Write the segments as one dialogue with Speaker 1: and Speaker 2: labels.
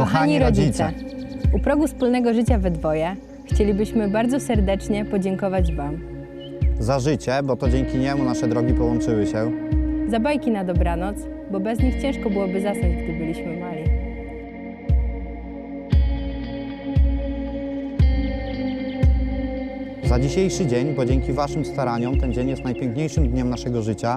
Speaker 1: Kochani rodzice, u progu wspólnego życia we dwoje chcielibyśmy bardzo serdecznie podziękować Wam
Speaker 2: Za życie, bo to dzięki niemu nasze drogi połączyły się.
Speaker 1: za bajki na dobranoc, bo bez nich ciężko byłoby zasnąć, gdy byliśmy mali.
Speaker 2: Za dzisiejszy dzień, bo dzięki Waszym staraniom ten dzień jest najpiękniejszym dniem naszego życia.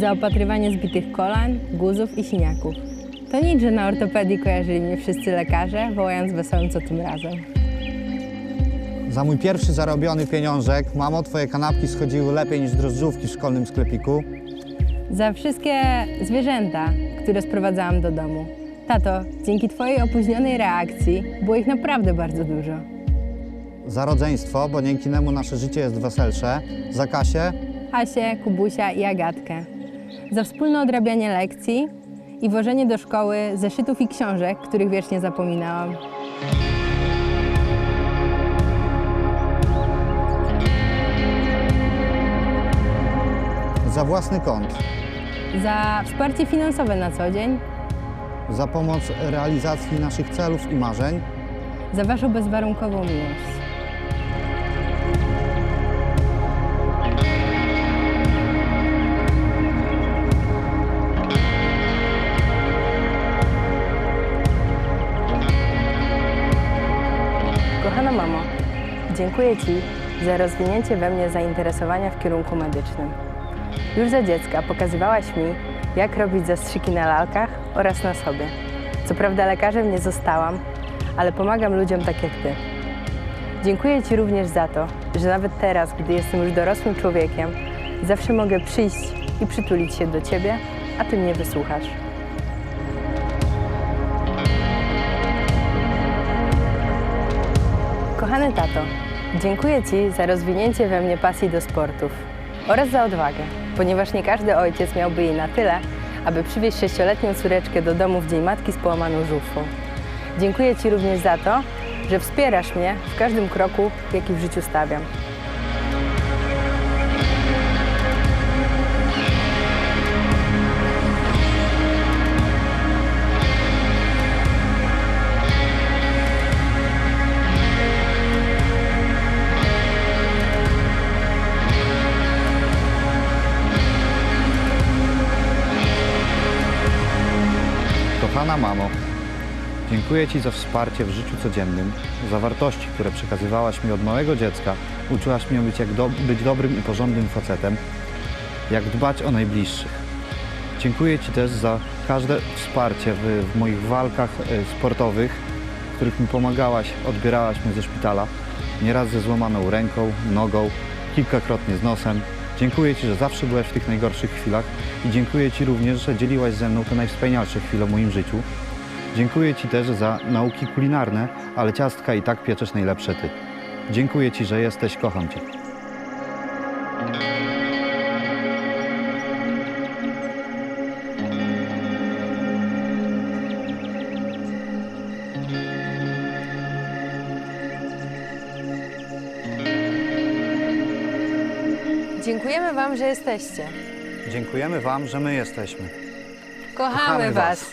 Speaker 1: Za opatrywanie zbitych kolan, guzów i siniaków. To nic, że na ortopedii kojarzyli mnie wszyscy lekarze, wołając wesołym co tym razem.
Speaker 2: Za mój pierwszy zarobiony pieniążek, mamo, Twoje kanapki schodziły lepiej niż drożdżówki w szkolnym sklepiku.
Speaker 1: Za wszystkie zwierzęta, które sprowadzałam do domu. Tato, dzięki Twojej opóźnionej reakcji było ich naprawdę bardzo dużo.
Speaker 2: Za rodzeństwo, bo dzięki niemu nasze życie jest weselsze. Za Kasię,
Speaker 1: Hasię, Kubusia i Agatkę. Za wspólne odrabianie lekcji i wożenie do szkoły zeszytów i książek, których wiecznie zapominałam.
Speaker 2: za własny kąt,
Speaker 1: Za wsparcie finansowe na co dzień,
Speaker 2: za pomoc realizacji naszych celów i marzeń.
Speaker 1: za Waszą bezwarunkową miłość. Kochana mamo, dziękuję Ci za rozwinięcie we mnie zainteresowania w kierunku medycznym. Już za dziecka pokazywałaś mi, jak robić zastrzyki na lalkach oraz na sobie. Co prawda lekarzem nie zostałam, ale pomagam ludziom tak jak Ty. Dziękuję Ci również za to, że nawet teraz, gdy jestem już dorosłym człowiekiem, zawsze mogę przyjść i przytulić się do Ciebie, a Ty mnie wysłuchasz. Kochany tato, dziękuję Ci za rozwinięcie we mnie pasji do sportów oraz za odwagę, ponieważ nie każdy ojciec miałby jej na tyle, aby przywieźć sześcioletnią córeczkę do domu w dzień matki z połamaną żuchwą. Dziękuję Ci również za to, że wspierasz mnie w każdym kroku, jaki w życiu stawiam.
Speaker 2: Kochana mamo, dziękuję Ci za wsparcie w życiu codziennym, za wartości, które przekazywałaś mi od małego dziecka. Uczyłaś mnie być, jak do, być dobrym i porządnym facetem, jak dbać o najbliższych. Dziękuję Ci też za każde wsparcie w, w moich walkach e, sportowych, w których mi pomagałaś, odbierałaś mnie ze szpitala, nieraz ze złamaną ręką, nogą, kilkakrotnie z nosem. Dziękuję Ci, że zawsze byłaś w tych najgorszych chwilach i dziękuję Ci również, że dzieliłaś ze mną te najwspanialsze chwile w moim życiu. Dziękuję Ci też za nauki kulinarne, ale ciastka i tak pieczesz najlepsze Ty. Dziękuję Ci, że jesteś, kocham Cię.
Speaker 1: Dziękujemy Wam, że jesteście.
Speaker 2: Dziękujemy Wam, że my jesteśmy.
Speaker 1: Kochamy,
Speaker 2: Kochamy
Speaker 1: was.
Speaker 2: was.